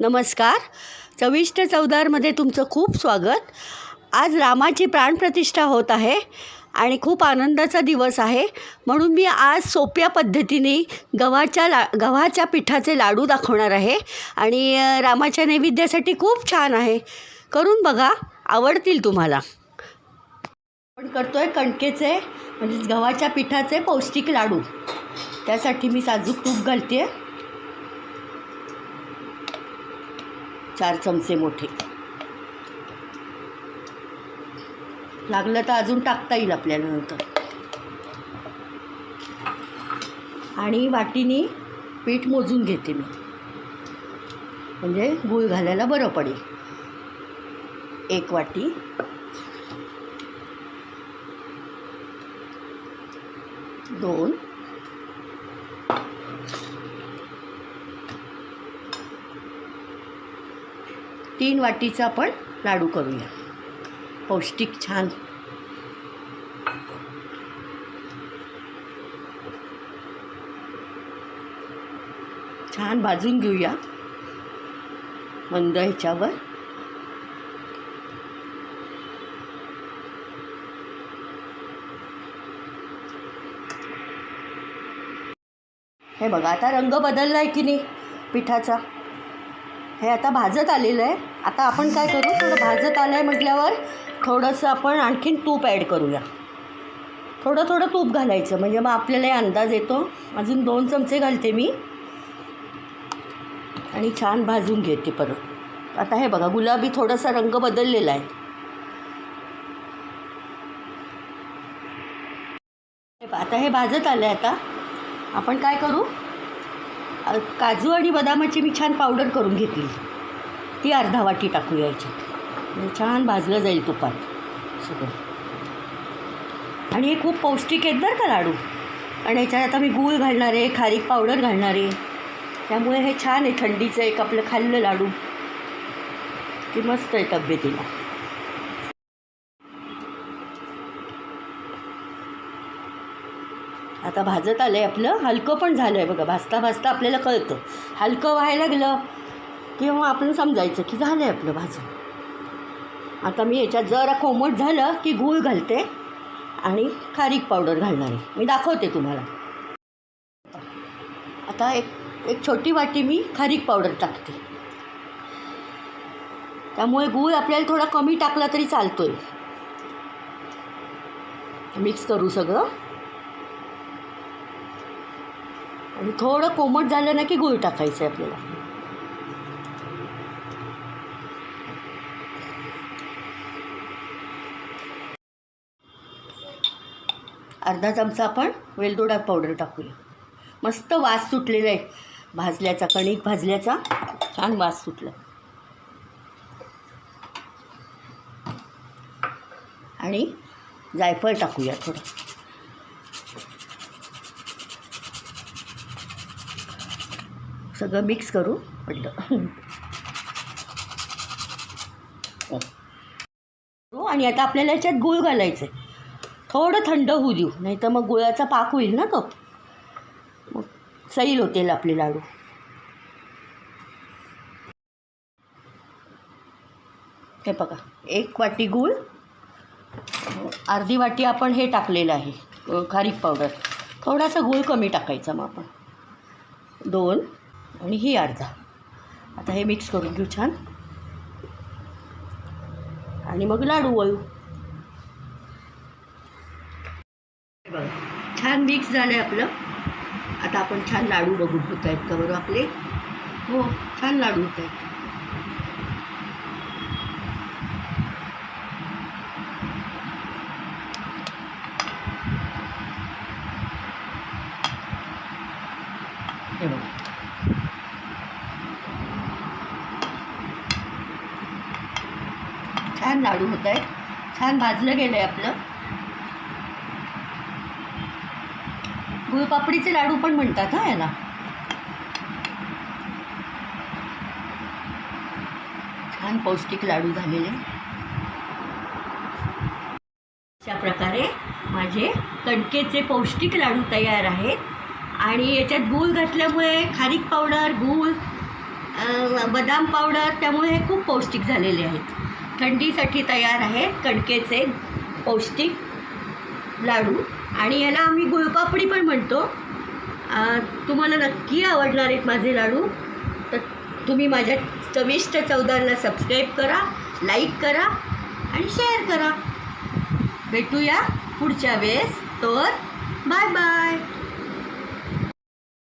नमस्कार. चविष्ट चवदारमध्ये तुमचं खूप स्वागत. आज रामाची प्राणप्रतिष्ठा होत आहे आणि खूप आनंदाचा दिवस आहे. म्हणून मी आज सोप्या पद्धतीने गव्हाच्या ला गव्हाच्या पिठाचे लाडू दाखवणार आहे. आणि रामाच्या नैवेद्यासाठी खूप छान आहे. करून बघा आवडतील तुम्हाला. आपण करतो आहे कणकेचे म्हणजे गव्हाच्या पिठाचे पौष्टिक लाडू. त्यासाठी मी साजूक तूप घालते आहे चार चमचे मोठे. लागलं तर अजून टाकता येईल आपल्याला नंतर. आणि वाटीनी पीठ मोजून घेते मी. म्हणजे गूळ घालायला बरं पडेल. एक वाटी. दोन. तीन वाटीचा आपण लाडू करूया. पौष्टिक छान. छान भाजून घेऊया. मंद ह्याच्यावर. हे बघा आता रंग बदलला आहे की नाही पिठाचा? हे आता भाजत आलेलं आहे. आता आपण काय करू? थोडं भाजत आलं आहे म्हटल्यावर थोडंसं आपण आणखीन तूप ॲड करूया. थोडं थोडं तूप घालायचं. म्हणजे मग आपल्यालाही अंदाज येतो. अजून दोन चमचे घालते मी. आणि छान भाजून घेते परत. आता हे बघा गुलाबी थोडासा रंग बदललेला आहे. आता हे भाजत आलं आहे आता. आपण काय करू? काजू आणि बदामाची मी छान पावडर करून घेतली. ती अर्धा वाटी टाकू याच्यात. म्हणजे छान भाजलं जाईल तुपात सगळं. आणि हे खूप पौष्टिक आहेत बरं का लाडू. आणि ह्याच्यात आता मी गूळ घालणार आहे खारीक पावडर घालणार आहे. त्यामुळे हे छान आहे थंडीचं एक आपलं खाल्लं लाडू. की मस्त आहे तब्येतीला. आता भाजत आलं आहे आपलं हलकं पण झालं आहे बघा भाजता भाजता आपल्याला कळतं. हलकं व्हायला लागलं की मग आपण समजायचं की झालं आहे आपलं भाजून. आता मी याच्यात जरा कोमट झालं की गूळ घालते आणि खारीक पावडर घालणार आहे. मी दाखवते तुम्हाला. आता एक एक छोटी वाटी मी खारीक पावडर टाकते. त्यामुळे गूळ आपल्याला थोडा कमी टाकला तरी चालतो आहे मिक्स करू सगळं. आणि थोडं कोमट झालं ना की गूळ टाकायचं आहे आपल्याला. अर्धा चमचा आपण वेलदोडा पावडर टाकूया. मस्त वास सुटलेला आहे. भाजल्याचा कणिक भाजल्याचा छान वास सुटला. आणि जायफळ टाकूया थोडं. सगळं मिक्स करू म्हटलं हो, आणि आता आपल्याला याच्यात गूळ घालायचं आहे थोडं थंड होऊ देऊ नाही तर मग गुळाचा पाक होईल ना कप मग सैल होतील आपले लाडू. हे बघा एक वाटी गूळ अर्धी वाटी आपण हे टाकलेलं आहे खारीक पावडर. थोडासा गूळ कमी टाकायचा मग आपण. दोन आणि ही अर्धा. आता हे मिक्स करून घेऊ छान. आणि मग लाडू वळू. बघा छान मिक्स झालं आहे आपलं. आता आपण छान लाडू बघून होत आहेत का बरं आपले. हो छान लाडू होत आहेत हे बघा. छान लाडू होत आहेत छान भाजलं गेलं आहे आपलं. गुळपापडीचे लाडू पण म्हणतात हा याला. छान पौष्टिक लाडू झालेले. अशा प्रकारे माझे कणकेचे पौष्टिक लाडू तयार आहेत. आणि याच्यात गूळ घातल्यामुळे खारीक पावडर गूळ बदाम पावडर त्यामुळे हे खूप पौष्टिक झालेले आहेत. थंडीसाठी तयार आहेत कणकेचे पौष्टिक लाडू. आणि याला आम्ही गुळपापडी पण म्हणतो. तुम्हाला नक्की आवडणार आहेत माझे लाडू. तर तुम्ही माझ्या चविष्ट चौदारला सबस्क्राईब करा लाईक करा आणि शेअर करा. भेटूया पुढच्या वेळेस. तर बाय बाय